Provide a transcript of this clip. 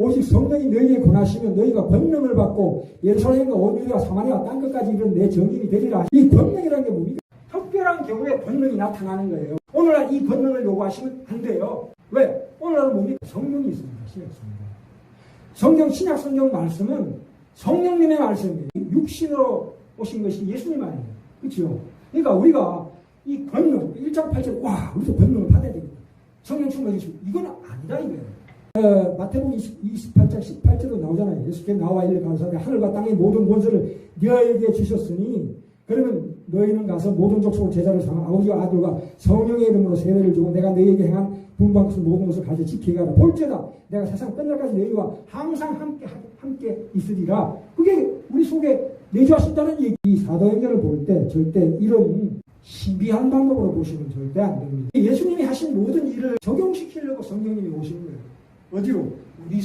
오직 성령이 너희에게 권하시면 너희가 권능을 받고 예루살렘과 온 유대와 사마리아 땅 끝까지 이른 내 정인이 되리라. 이 권능이라는 게 뭡니까? 특별한 경우에 권능이 나타나는 거예요. 오늘날 이 권능을 요구하시면 안 돼요. 왜? 오늘날은 뭡니까? 성령이 있습니다. 신약 성령. 성경, 신약 성경 말씀은 성령님의 말씀이에요. 육신으로 오신 것이 예수님 아니에요. 그렇죠? 그러니까 우리가 이 권능, 1장 8절, 와, 우리도 권능을 받아야 되겠다. 성령 충만이 이건 아니다 이거예요. 어, 마태복음 20, 28장 18절로 나오잖아요. 예수께서 나와 이를 가사되 하늘과 땅의 모든 권세를 너에게 주셨으니 그러면 너희는 가서 모든 족속을 제자를 삼아 아버지와 아들과 성령의 이름으로 세례를 주고 내가 너희에게 행한 분방 것을 모든 것을 가져 지키게 하라. 볼지다 내가 세상 끝날까지 너희와 항상 함께 함께 있으리라. 그게 우리 속에 내주하신다는 얘기. 이 사도행전을 볼 때 절대 이런 신비한 방법으로 보시면 절대 안 됩니다. 예수님이 하신 모든 일을 적용시키려고 성령님이 오신 거예요. 어디로? 우리